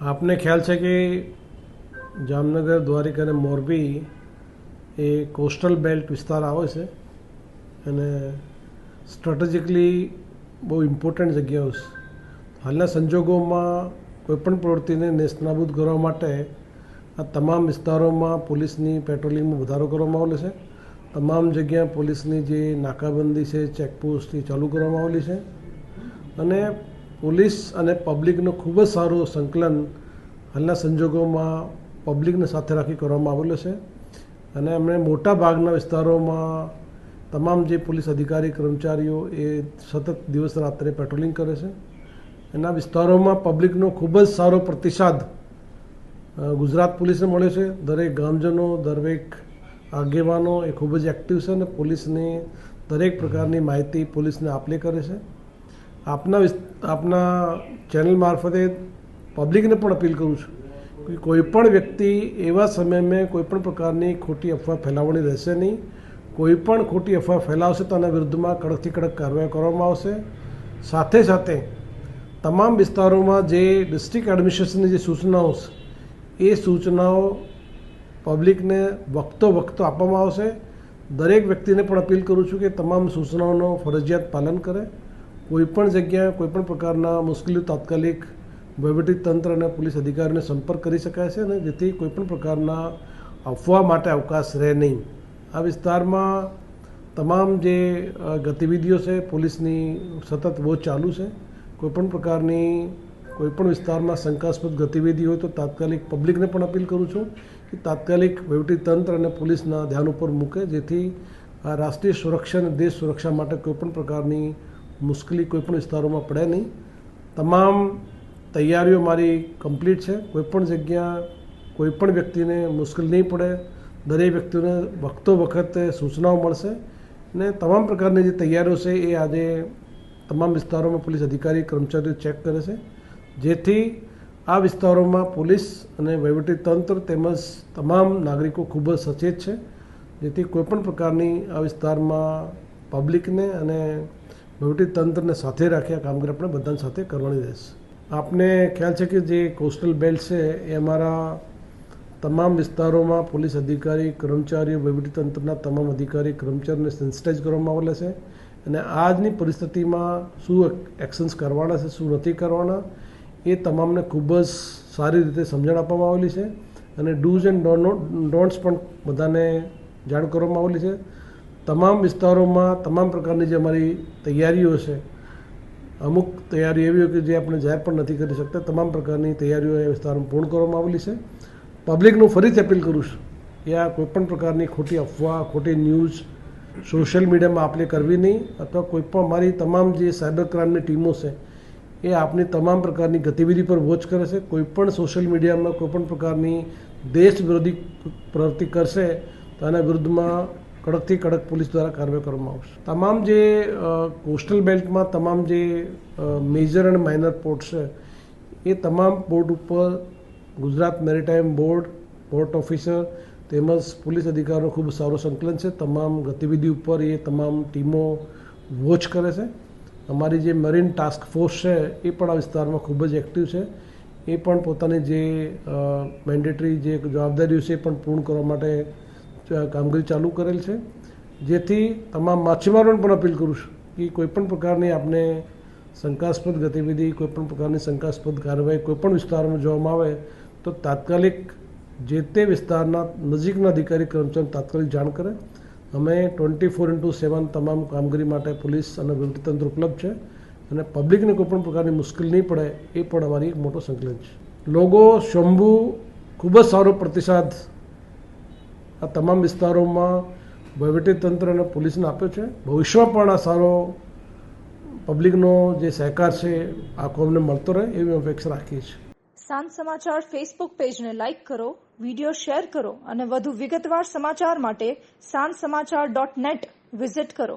આપને ખ્યાલ છે કે જામનગર, દ્વારિકા અને મોરબી એ કોસ્ટલ બેલ્ટ વિસ્તાર આવે છે અને સ્ટ્રેટેજિકલી બહુ ઇમ્પોર્ટન્ટ જગ્યાઓ છે. હાલના સંજોગોમાં કોઈપણ પ્રવૃત્તિને નેસ્તનાબૂદ કરવા માટે આ તમામ વિસ્તારોમાં પોલીસની પેટ્રોલિંગમાં વધારો કરવામાં આવેલો છે. તમામ જગ્યા પોલીસની જે નાકાબંધી છે ચેકપોસ્ટ એ ચાલુ કરવામાં આવેલી છે. અને પોલીસ અને પબ્લિકનું ખૂબ જ સારું સંકલન હાલના સંજોગોમાં પબ્લિકને સાથે રાખી કરવામાં આવેલું છે. અને એમણે મોટા ભાગના વિસ્તારોમાં તમામ જે પોલીસ અધિકારી, કર્મચારીઓ એ સતત દિવસ રાત્રે પેટ્રોલિંગ કરે છે. એના વિસ્તારોમાં પબ્લિકનો ખૂબ જ સારો પ્રતિસાદ ગુજરાત પોલીસને મળ્યો છે. દરેક ગામજનો, દરેક આગેવાનો એ ખૂબ જ એક્ટિવ છે અને પોલીસની દરેક પ્રકારની માહિતી પોલીસને આપલે કરે છે. આપના આપના ચેનલ મારફતે પબ્લિકને પણ અપીલ કરું છું કે કોઈપણ વ્યક્તિ એવા સમયમાં કોઈપણ પ્રકારની ખોટી અફવા ફેલાવવાની રહેશે નહીં. કોઈ પણ ખોટી અફવા ફેલાવશે તો આના વિરુદ્ધમાં કડકથી કડક કાર્યવાહી કરવામાં આવશે. સાથે સાથે તમામ વિસ્તારોમાં જે ડિસ્ટ્રિક્ટ એડમિનિસ્ટ્રેશનની જે સૂચનાઓ છે એ સૂચનાઓ પબ્લિકને વખતો વખતો આપવામાં આવશે. દરેક વ્યક્તિને પણ અપીલ કરું છું કે તમામ સૂચનાઓનો ફરજિયાત પાલન કરે. કોઈપણ જગ્યાએ કોઈપણ પ્રકારના મુશ્કેલીઓ તાત્કાલિક વહીવટી તંત્ર અને પોલીસ અધિકારીને સંપર્ક કરી શકાય છે અને જેથી કોઈપણ પ્રકારના અફવા માટે અવકાશ રહે નહીં. આ વિસ્તારમાં તમામ જે ગતિવિધિઓ છે, પોલીસની સતત વોચ ચાલુ છે. કોઈપણ પ્રકારની કોઈપણ વિસ્તારમાં શંકાસ્પદ ગતિવિધિ હોય તો તાત્કાલિક પબ્લિકને પણ અપીલ કરું છું કે તાત્કાલિક તંત્ર અને પોલીસના ધ્યાન ઉપર મૂકે, જેથી રાષ્ટ્રીય સુરક્ષા અને દેશ સુરક્ષા માટે કોઈપણ પ્રકારની મુશ્કેલી કોઈપણ વિસ્તારોમાં પડે નહીં. તમામ તૈયારીઓ મારી કમ્પ્લીટ છે. કોઈપણ જગ્યા કોઈપણ વ્યક્તિને મુશ્કેલ નહીં પડે. દરેક વ્યક્તિઓને વખતો વખતે સૂચનાઓ મળશે ને તમામ પ્રકારની જે તૈયારીઓ છે એ આજે તમામ વિસ્તારોમાં પોલીસ અધિકારી, કર્મચારીઓ ચેક કરે છે. જેથી આ વિસ્તારોમાં પોલીસ અને તંત્ર તેમજ તમામ નાગરિકો ખૂબ જ સચેત છે. જેથી કોઈપણ પ્રકારની આ વિસ્તારમાં પબ્લિકને અને વહીવટી તંત્રને સાથે રાખી આ કામગીરી આપણે બધાની સાથે કરવાની રહેશે. આપને ખ્યાલ છે કે જે કોસ્ટલ બેલ્ટ છે, એ અમારા તમામ વિસ્તારોમાં પોલીસ અધિકારી, કર્મચારીઓ વહીવટી તંત્રના તમામ અધિકારી, કર્મચારીઓને સેન્સિટાઇઝ કરવામાં આવેલા છે અને આજની પરિસ્થિતિમાં શું એક્શન્સ કરવાના છે, શું નથી કરવાના, એ તમામને ખૂબ જ સારી રીતે સમજણ આપવામાં આવેલી છે અને ડૂઝ એન્ડ ડોન્ટ્સ પણ બધાને જાણ કરવામાં આવેલી છે. તમામ વિસ્તારોમાં તમામ પ્રકારની જે અમારી તૈયારીઓ છે, અમુક તૈયારીઓ એવી હોય કે જે આપણે જાહેર પણ નથી કરી શકતા, તમામ પ્રકારની તૈયારીઓ એ વિસ્તારમાં પૂર્ણ કરવામાં આવેલી છે. પબ્લિકનું ફરીથી અપીલ કરું છું કે આ કોઈપણ પ્રકારની ખોટી અફવા, ખોટી ન્યૂઝ સોશિયલ મીડિયામાં આપણે કરવી નહીં અથવા કોઈપણ મારી તમામ જે સાયબર ક્રાઇમની ટીમો છે, એ આપની તમામ પ્રકારની ગતિવિધિ પર વોચ કરે છે. કોઈપણ સોશિયલ મીડિયામાં કોઈપણ પ્રકારની દેશ વિરોધી પ્રવૃત્તિ કરશે તો એના વિરુદ્ધમાં કડકથી કડક પોલીસ દ્વારા કાર્યવાહી કરવામાં આવશે. તમામ જે કોસ્ટલ બેલ્ટમાં તમામ જે મેજર એન્ડ માઇનર પોર્ટ છે, એ તમામ પોર્ટ ઉપર Gujarat maritime board, port officer તેમજ પોલીસ અધિકારીનો ખૂબ સારું સંકલન છે. તમામ ગતિવિધિ ઉપર એ તમામ ટીમો વોચ કરે છે. અમારી જે મરીન ટાસ્ક ફોર્સ છે, એ પણ આ વિસ્તારમાં ખૂબ જ એક્ટિવ છે. એ પણ પોતાની જે મેન્ડેટરી જે જવાબદારીઓ છે એ પણ પૂર્ણ કરવા માટે કામગીરી ચાલુ કરેલ છે. જેથી તમામ માછીમારોને પણ અપીલ કરું છું કે કોઈપણ પ્રકારની આપને શંકાસ્પદ ગતિવિધિ કોઈપણ પ્રકારની શંકાસ્પદ કાર્યવાહી કોઈપણ વિસ્તારમાં જોવામાં આવે, તો તાત્કાલિક જે તે વિસ્તારના નજીકના અધિકારી કર્મચારી તાત્કાલિક જાણ કરે. અમે ટ્વેન્ટી ફોર ઇન્ટુ સેવન તમામ કામગીરી માટે પોલીસ અને વહીવટીતંત્ર ઉપલબ્ધ છે અને પબ્લિકને કોઈપણ પ્રકારની મુશ્કેલી નહીં પડે એ પણ અમારી એક મોટો સંકલન છે. લોકો શંભુ, ખૂબ જ સારો પ્રતિસાદ આ તમામ વિસ્તારોમાં વહીવટીતંત્ર અને પોલીસને આપ્યો છે. ભવિષ્યમાં પણ આ સારો પબ્લિકનો જે સહકાર છે આખો અમને મળતો રહે એવી અપેક્ષા રાખીએ છીએ. સાંજ સમાચાર ફેસબુક પેજને લાઇક કરો, વીડિયો શેર કરો અને વધુ વિગતવાર સમાચાર માટે સાંજ સમાચાર ડોટ નેટ વિઝિટ કરો.